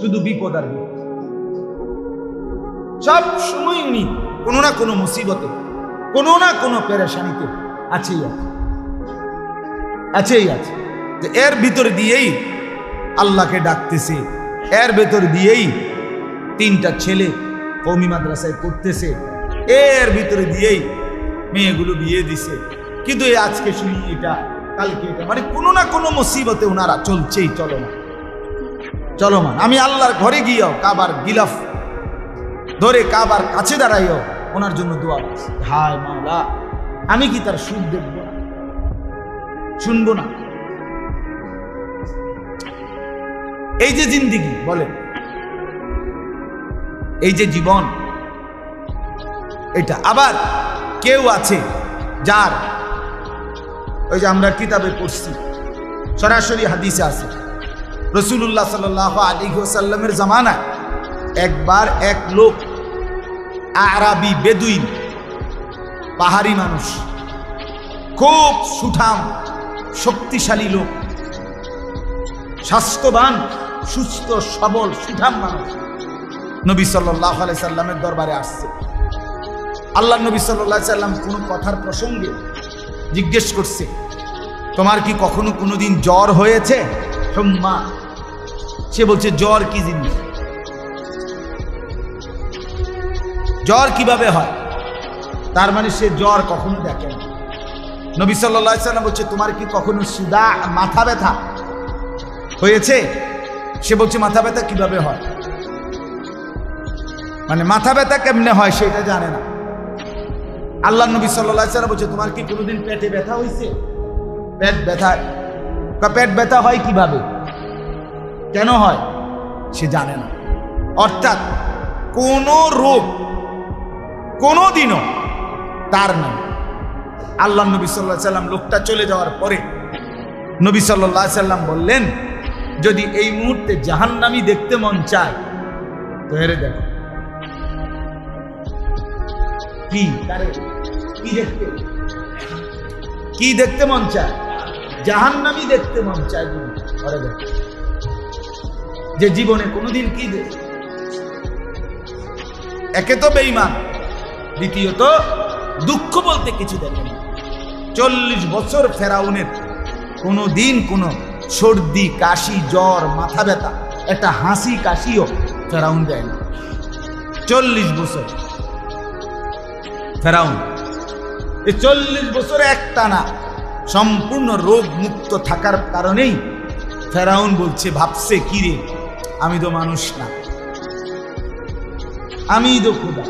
শুধু বিপদ আর বিপদ। সব সময় উনি কোনো না কোনো মুসিবতে, কোনো না কোনো পেরেশানিতে আছেই আছে। আছেই আছে। যে এর ভিতর দিয়েই আল্লাহকে ডাকতেছে, এর ভেতর দিয়েই তিনটা ছেলে কৌমি মাদ্রাসায় পড়তেছে, এর ভিতরে দিয়েই মেয়েগুলো বিয়ে দিছে। কিন্তু এই আজকে শুনি এটা, কালকে এটা মানে কোনো না কোনো মুসিবতে ওনারা চলছেই চলমান চলমান। আমি আল্লাহর ঘরে গিয়েও কাবার গিলাফ ধরে কাবার কাছে দাঁড়াইও, ওনার জন্য দোয়া হায় মাওলা, আমি কি তার সুখ দেখব না? শুনব না। এই যে জিন্দিগি, বলেন। এই যে জীবন, এটা আবার কেউ আছে যার, ওই যে আমরা কিতাবে পড়ছি, সরাসরি হাদিসে আছে। রসুল্লাহ সাল আলী সাল্লামের জামানায় একবার এক লোক আরাবি বেদুইন, পাহাড়ি মানুষ, খুব সুঠাম, শক্তিশালী লোক, স্বাস্থ্যবান, সুস্থ, সবল, সুঠাম মানুষ। নবী সাল্লাহ সাল্লামের দরবারে আসছে। আল্লাহ নবী সাল্লাহ সাল্লাম কোনো কথার প্রসঙ্গে জিজ্ঞেস করছে, তোমার কি কখনো কোনোদিন জ্বর হয়েছে? হুম্মা। সে বলছে, জ্বর কি জিনিস? জ্বর কীভাবে হয়? তার মানে সে জ্বর কখনো দেখে না। নবী সাল্লাম বলছে, তোমার কি কখনো সুদা, মাথা ব্যথা হয়েছে? সে বলছে, মাথা ব্যথা কীভাবে হয়? মানে মাথা ব্যথা কেমনে হয় সেটা জানে না। আল্লাহ নবী সাল্লাহ সাল্লাম বলছে, তোমার কি কোনোদিন পেটে ব্যথা হয়েছে? পেট ব্যথা পেট ব্যথা হয় কীভাবে? কেন হয়? সে জানে না। অর্থাৎ কোন রোগ কোনোদিনও তার নাই। আল্লাহ নবী সাল্লাহ সাল্লাম লোকটা চলে যাওয়ার পরে নবী সাল্লাহ সাল্লাম বললেন, যদি এই মুহূর্তে জাহান্নামি দেখতে মন চায় তো হেরে দেখো। কি? কি দেখতে? কি দেখতে মন চায়? জাহান্নামি দেখতে মন চায় দেখো। যে জীবনে কোনোদিন কি একে তো বেইমান দ্বিতীয়ত দুঃখ বলতে কিছু দেখে না। চল্লিশ বছর ফেরাউনের কোনো দিন কোনো সর্দি, কাশি, জ্বর, মাথা ব্যথা, একটা হাসি, কাশিও ফেরাউন দেয় না। চল্লিশ বছর ফেরাউন, এই চল্লিশ বছর একটা না সম্পূর্ণ রোগ মুক্ত থাকার কারণেই ফেরাউন বলছে, ভাবছে কিরে আমি তো মানুষ না আমি তো খুদা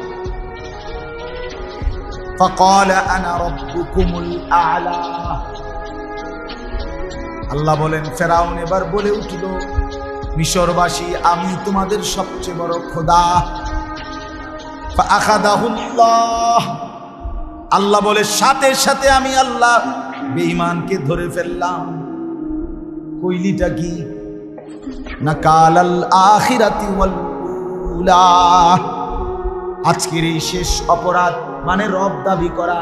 فقال انا ربكم الاعلى আল্লাহ বলেন ফেরাউন এবার বলে উঠল মিশরবাসী আমি তোমাদের সবচেয়ে বড় খোদা ফাআখাযাহুল্লাহ আল্লাহ বলে সাথে সাথে আমি আল্লাহ বেঈমানকে ধরে ফেললাম কইলিটা কি না কালাল আখিরাতি উলা। আজকের এই শেষ অপরাধ মানে রব দাবি করা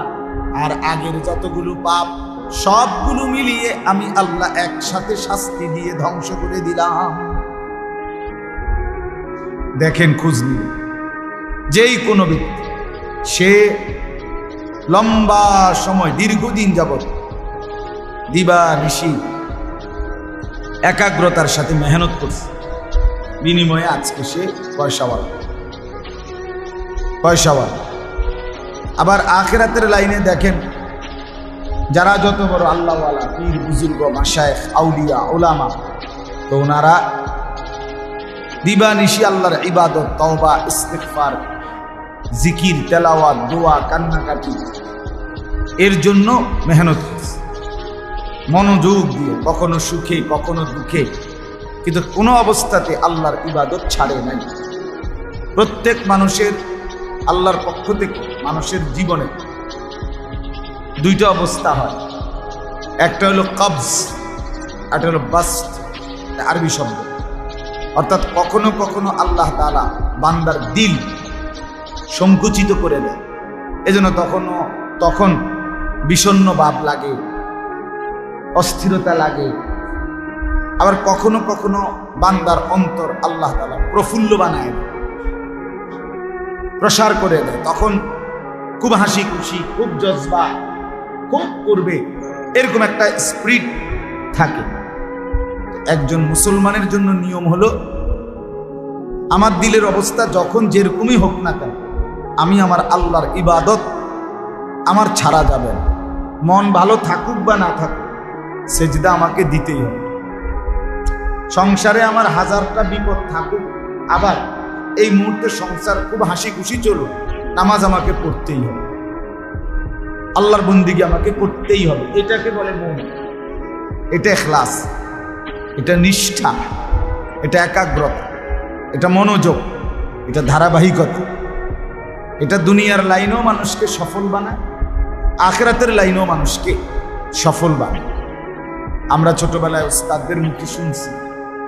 আর আগের যতগুলো পাপ, সবগুলো মিলিয়ে আমি আল্লাহ একসাথে শাস্তি দিয়ে ধ্বংস করে দিলাম। দেখেন খুঁজ নিন যেই কোনো ব্যক্তি, সে লম্বা সময়, দীর্ঘদিন যাবৎ দিবা ঋষি একাগ্রতার সাথে মেহনত করছে। বিনিময়ে আজকে সে পয়সাওয়ালা পয়সাওয়ালা আবার আখেরাতের লাইনে দেখেন, যারা যত বড় আল্লাহওয়ালা, পীর, বুজুর্গ মাসায়েখ আউলিয়া ওলামা তো ওনারা দিবা নিশি আল্লাহর ইবাদত, তওবা, ইস্তেগফার, জিকির, তেলাওয়াত, দোয়া, কান্নাকাটি, এর জন্য মেহনত করছে। মনোযোগ দিয়ে, কখনো সুখে, কখনো দুঃখে। কিন্তু কোনো অবস্থাতে আল্লাহর ইবাদত ছাড়ে নাই। প্রত্যেক মানুষের আল্লাহর পক্ষ থেকে, মানুষের জীবনে দুইটা অবস্থা হয়। একটা হলো কবজ, একটা হলো বাস্ট আরবি শব্দ। অর্থাৎ কখনো কখনো আল্লাহ তালা বান্দার দিল সংকুচিত করে দেয়। এজন্য তখনও, তখন বিষণ্ণ ভাব লাগে। অস্থিরতা লাগে। আবার কখনো কখনো বান্দার অন্তর আল্লাহ তালা প্রফুল্ল বানায় প্রসার করে দেয়। তখন খুব হাসি খুশি, খুব জজবা, খুব করবে, এরকম একটা স্প্রিট থাকে। একজন মুসলমানের জন্য নিয়ম হলো, আমার দিলের অবস্থা যখন যেরকমই হোক না কেন, আমি আমার আল্লাহর ইবাদত আমার ছাড়া যাবে মন ভালো থাকুক বা না থাকুক সেজদা আমাকে দিতেই হবে। সংসারে আমার হাজারটা বিপদ থাকুক, আবার এই মুহূর্তে সংসার খুব হাসি খুশি চলুক, নামাজ আমাকে পড়তেই হবে। আল্লাহর বন্দিকে আমাকে করতেই হবে। এটাকে বলে মন। এটা এখলাস। এটা নিষ্ঠা। এটা একাগ্রতা। এটা মনোযোগ। এটা ধারাবাহিকতা। এটা দুনিয়ার লাইনেও মানুষকে সফল বানায়, আখরাতের লাইনেও মানুষকে সফল বানায়। আমরা ছোটবেলায় ওস্তাদদের মুখে শুনছি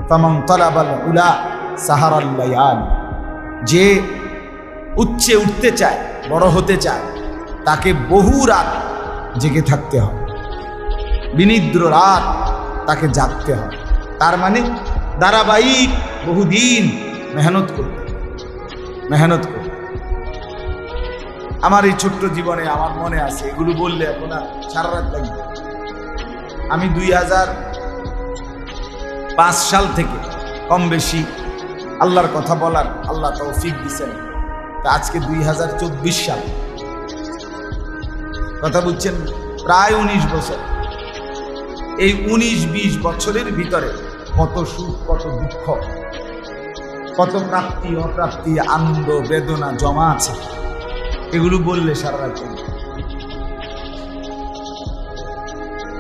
ফামাং তলাবাল উলা সাহারাল্লায়াল যে উচ্চে উঠতে চায়, বড় হতে চায়, তাকে বহু রাত জেগে থাকতে হবে বিনিদ্র রাত তাকে জাগতে হবে তার মানে ধারাবাহিক বহুদিন মেহনত করতে মেহনত করতে আমার এই ছোট্ট জীবনে আমার মনে আছে, এগুলো বললে আর সারা রাত লাগবে। আমি দুই হাজার পাঁচ সাল থেকে কম বেশি আল্লাহর কথা বলার আল্লাহ তৌফিক দিচ্ছেন তা আজকে দুই হাজার চব্বিশ সাল। কথা বলছেন প্রায় উনিশ বছর। এই উনিশ বিশ বছরের ভিতরে কত সুখ, কত দুঃখ, কত প্রাপ্তি, অপ্রাপ্তি, আনন্দ, বেদনা জমা আছে। এগুলো বললে সারা রাত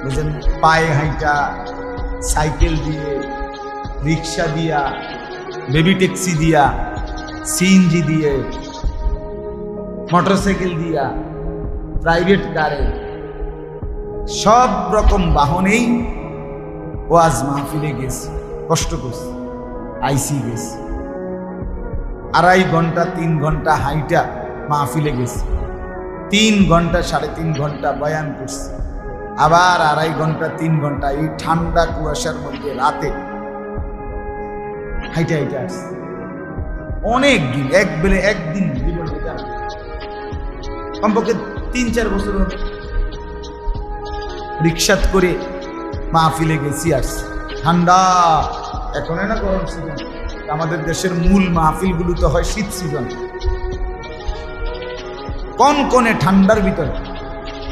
বুঝলেন? পায়ে হাইটা, সাইকেল দিয়ে, রিক্সা দিয়া, বেবি ট্যাক্সি দিয়া সিএনজি দিয়ে, মোটরসাইকেল দিয়া, প্রাইভেট কারে, সব রকম বাহনেই ওয়াজ মাহফিলে গেছি, কষ্ট করছি, আইসি গেছি। আড়াই ঘণ্টা, তিন ঘণ্টা হাইটা মাহফিলে গেছি। তিন ঘণ্টা, সাড়ে তিন ঘণ্টা বয়ান করছি। আবার আড়াই ঘণ্টা, তিন ঘণ্টা এই ঠান্ডা কুয়াশার মধ্যে রাতে। হাইটা হাইটা আসছে। অনেক দিন, এক বেলে একদিন কমপক্ষে তিন, চার বছর রিক্সাত করে মাহফিলে গেছি আসছি ঠান্ডা। এখন না গরম সিজন আমাদের দেশের মূল মাহফিলগুলো তো হয় শীত সিজন কন কনে ঠান্ডার ভিতরে?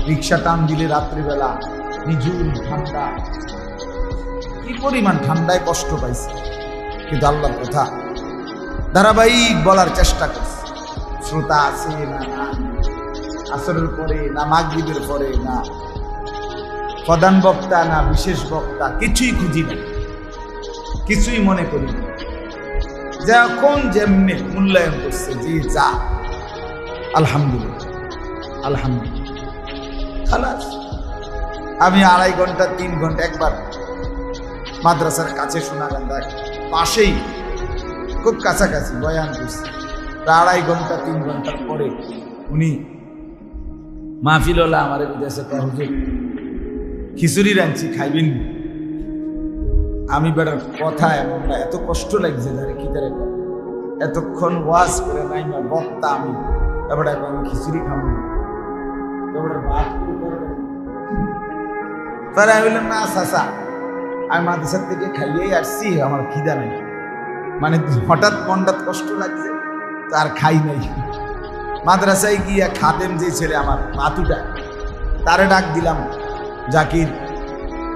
রিক্সা টান দিলে রাত্রিবেলা, নিঝুম, ঠান্ডা। কি পরিমাণ ঠান্ডায় কষ্ট পাইছে। কিন্তু আল্লাহর কথা, ধারাবাহিক বলার চেষ্টা করছে। শ্রোতা আছে না না, আসরের পরে না, মাগরিবের পরে না। প্রধান বক্তা না, বিশেষ বক্তা, কিছুই খুঁজি না। কিছুই মনে করি না। যখন যেমনি মূল্যায়ন করছে, যে যা, আলহামদুলিল্লাহ আলহামদুলিল্লাহ। আমি আড়াই ঘণ্টা, তিন ঘণ্টা একবার মাদ্রাসার কাছে শোনা গান দেখ পাশেই খুব কাছাকাছি বয়ান করছি। আড়াই ঘণ্টা, তিন ঘণ্টার পরে উনি মাহফিলওয়ালা আমার বিদেশে হুজুর, খিচুড়ি রাঁধছি, খাইবেন আমি বেটার কথা এমন না, এত কষ্ট লাগছে ধরে কি তারে এতক্ষণ ওয়াজ করে নাই না, বক্তা আমি। এবার আমি খিচুড়ি খাব। এবারে দেবো। পরে আমি বললাম, না চাচা আমি মাদ্রাসার থেকে খাইয়েই আসছি, আমার খিদা নাই। মানে হঠাৎ মনটাত কষ্ট লাগছে, তো আর খাই নাই। মাদ্রাসায় গিয়ে খাদেম যে ছেলে আমার, মাতুটা, তারে ডাক দিলাম, জাকির,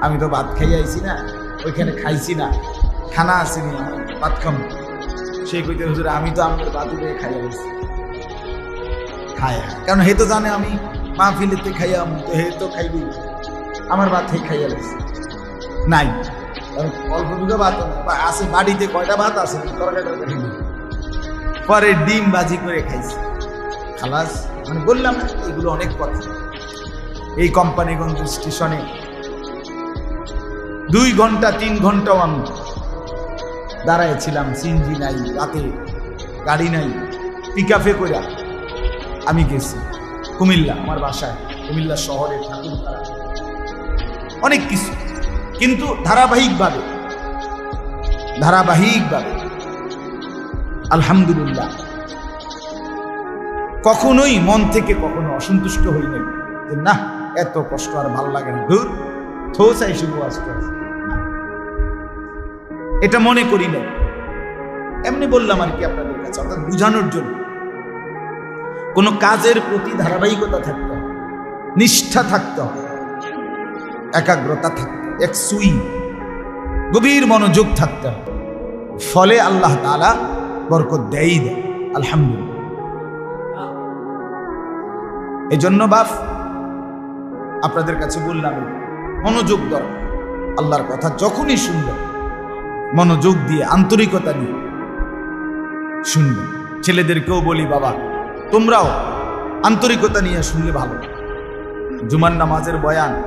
আমি তো ভাত খাই আইছি না, ওইখানে খাইছি না, খানা আসেনি আমি ভাত খাব সেই কইতে, হুজুর, আমি তো আমার বাতুকে খাই আইছি। খায়। কারণ হে তো জানে আমি মাহফিলেতে খাইয়াম তো হে তো খাইবি আমার ভাত খেয়ে খাইয়া লাগছে নাই। অল্প দুটো ভাত আছে। বাড়িতে কয়টা ভাত আছে? তরকারি পরে ডিম বাজি করে খাইছি। খালাস মানে বললাম না এগুলো অনেক কথা। এই কোম্পানিগঞ্জ স্টেশনে দুই ঘণ্টা তিন ঘন্টাও আমি দাঁড়ায় ছিলাম সিনজি নাই রাতে গাড়ি নাই পিক আপে করে আমি গেছি। কুমিল্লা আমার বাসায় কুমিল্লা শহরে ঠাকুরপাড়া অনেক কিছু। কিন্তু ধারাবাহিকভাবে ধারাবাহিকভাবে, আলহামদুলিল্লাহ, কখনোই মন থেকে কখনো অসন্তুষ্ট হই নাই। যে না, এত কষ্ট আর ভালো লাগে না। ধুর থো চাই শুভ আজকে। এটা মনে করি না এমনি বললাম আর কি আপনাদের কাছে, অর্থাৎ বুঝানোর জন্য। কোনো কাজের প্রতি ধারাবাহিকতা থাকতে হবে, নিষ্ঠা থাকতে হবে। একাগ্রতা থাকতে এক সুই, গভীর মনোযোগ থাকতে হবে। ফলে আল্লাহ তাআলা বরকত দেয়ই দেয় আলহামদুলিল্লাহ। এই জন্য বাপ, আপনাদের কাছে বললাম, মনোযোগ দরকার। আল্লাহর কথা যখনই শুনবেন, মনোযোগ দিয়ে, আন্তরিকতা নিয়ে শুনবেন। ছেলেদেরকেও বলি, বাবা, তোমরাও আন্তরিকতা নিয়ে শুনলে ভালো। জুমার নামাজের বয়ান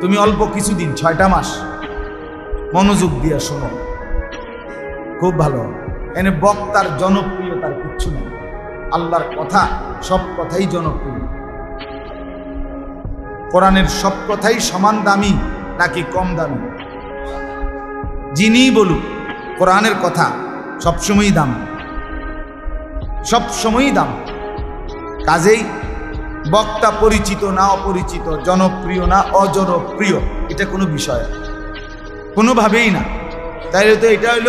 তুমি অল্প কিছুদিন, ছয়টা মাস মনোযোগ দিয়ে শোনো। খুব ভালো। এনে বক্তার জনপ্রিয়তার কিচ্ছু নেই। আল্লাহর কথা, সব কথাই জনপ্রিয়। কোরআনের সব কথাই সমান দামি নাকি কম দামি? যিনি বলুক, কোরআনের কথা সবসময়ই দাম। সবসময়ই দাম। কাজেই বক্তা পরিচিত না অপরিচিত, জনপ্রিয় না অজনপ্রিয়, এটা কোনো বিষয় কোনোভাবেই না। তাইলে তো এটা হইল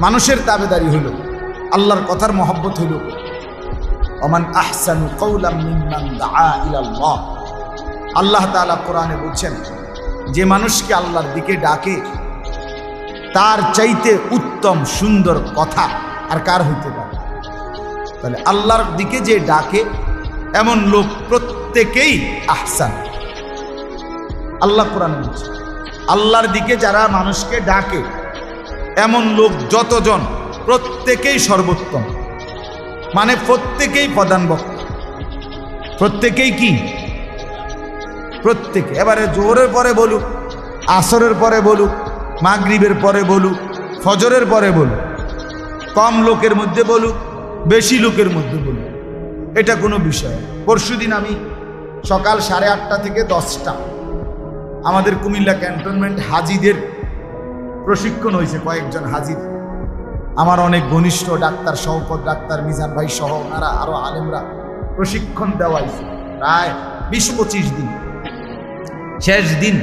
মানুষের তাবেদারি হইল, আল্লাহর কথার মহব্বত হইল। অমান আহসানু আল্লাহ তাআলা কোরআনে বলছেন, যে মানুষকে আল্লাহর দিকে ডাকে, তার চাইতে উত্তম, সুন্দর কথা আর কার হইতে পারে? তাহলে আল্লাহর দিকে যে ডাকে এমন লোক প্রত্যেকেই আহসান। আল্লাহ কোরআনে আল্লাহর দিকে যারা মানুষকে ডাকে, এমন লোক যতজন, প্রত্যেকেই সর্বোত্তম। মানে প্রত্যেকেই প্রধান বক্ত প্রত্যেকেই কি? প্রত্যেকে। এবারে জোহরের পরে বলুক, আসরের পরে বলুক, মাগরিবের পরে বলুক, ফজরের পরে বলুক, কম লোকের মধ্যে বলুক, বেশি লোকের মধ্যে বলুক। এটা কোনো বিষয়। পরশুদিন আমি সকাল সাড়ে আটটা থেকে দশটা আমাদের কুমিল্লা ক্যান্টনমেন্ট হাজিদের প্রশিক্ষণ হয়েছে, কয়েকজন হাজির। আমার অনেক ঘনিষ্ঠ ডাক্তার, শওকত ডাক্তার, মিজান ভাই সহ ওনারা, আরও আলেমরা প্রশিক্ষণ দেওয়া হয়েছে প্রায় বিশ পঁচিশ দিন। শেষ দিন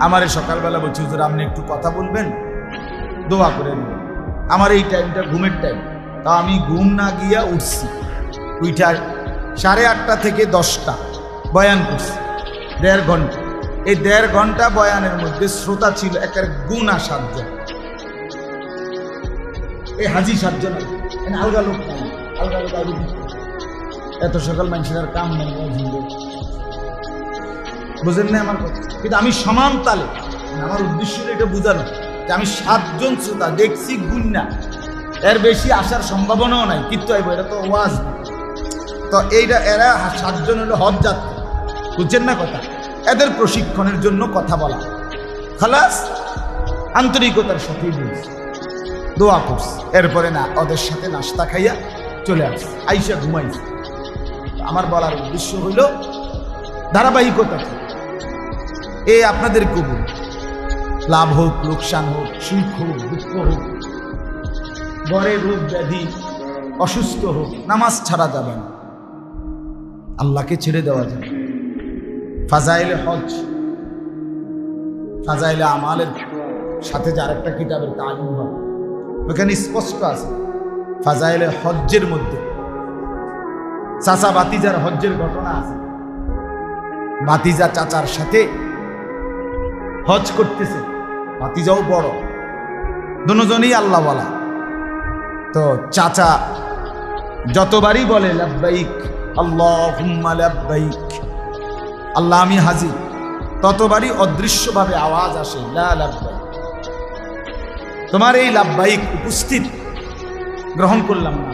আমার সকালবেলা বলছি, হুজুর, আপনি একটু কথা বলবেন? দোয়া করে দিবেন। আমার এই টাইমটা ঘুমের টাইম তা আমি ঘুম না গিয়া উঠছি। উইটা সাড়ে আটটা থেকে দশটা বয়ান করছি, দেড় ঘণ্টা। এই দেড় ঘণ্টা বয়ানের মধ্যে শ্রোতা ছিল একের গুণা সাতজন। এই হাজি সাতজন আলগা লোক নাই, আলগা লোক আলু এত সকাল মানুষের কাম নেই বুঝেন না আমার কথা? কিন্তু আমি সমান তালে আমার উদ্দেশ্য এটা বোঝানো, যে আমি সাতজন শ্রোতা, দেখছি গুন্না এর বেশি আসার সম্ভাবনাও নাই কিন্তু এটা তো ওয়াজ না। তো এইটা এরা সাতজন হলো হজ যাত্রী। বুঝছেন না কথা? এদের প্রশিক্ষণের জন্য কথা বলা। খালাস, আন্তরিকতার বলছি। দোয়া করছি। এরপরে না, ওদের সাথে নাস্তা খাইয়া চলে আসছি। আইসা ঘুমাইছি। আমার বলার উদ্দেশ্য হইল ধারাবাহিকতা এ আপনাদের কবুল। লাভ হোক, লোকসান হোক, সুখ হোক, দুঃখ হোক ঘরে রোগ ব্যাধি, অসুস্থ হোক, নামাজ ছাড়া যাবে না। আল্লাহকে ছেড়ে দেওয়া যায়। ফাজাইলে হজ ফাজাইলে আমালের সাথে যে আরেকটা কিতাবের তালিম হবে ওখানে স্পষ্ট আছে, ফাজাইলে হজ্জের মধ্যে। চাচা বাতিজার হজ্জের ঘটনা আছে। বাতিজা চাচার সাথে হজ করতেছে, বাতিজাও বড়, দুজনেই আল্লাহ বলা তো চাচা যতবারই বলে, লাব্বাইক আল্লাহ লাব্বাইক। আল্লাহ, আমি হাজির। ততবারই অদৃশ্যভাবে আওয়াজ আসে লাব্বাইক। তোমার এই লাভবাহিক উপস্থিত গ্রহণ করলাম না।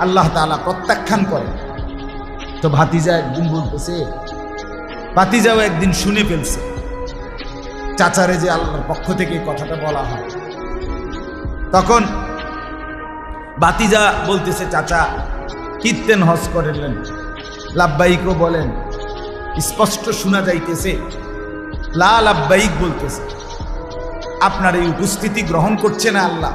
আল্লাহ তাআলা প্রত্যাখ্যান করে তো ভাতিজা একদিন বলতেছে, ভাতিজাও একদিন শুনে ফেলছে। চাচারে যে আল্লাহর পক্ষ থেকে কথাটা বলা হয়। তখন বাতিজা বলতেছে, চাচা কীর্তেন হজ করলেন। লাভবাহিকও বলেন, স্পষ্ট শোনা যাইতেছে। লা লাভবাহিক বলতেছে, আপনার এই উপস্থিতি গ্রহণ করছে না আল্লাহ।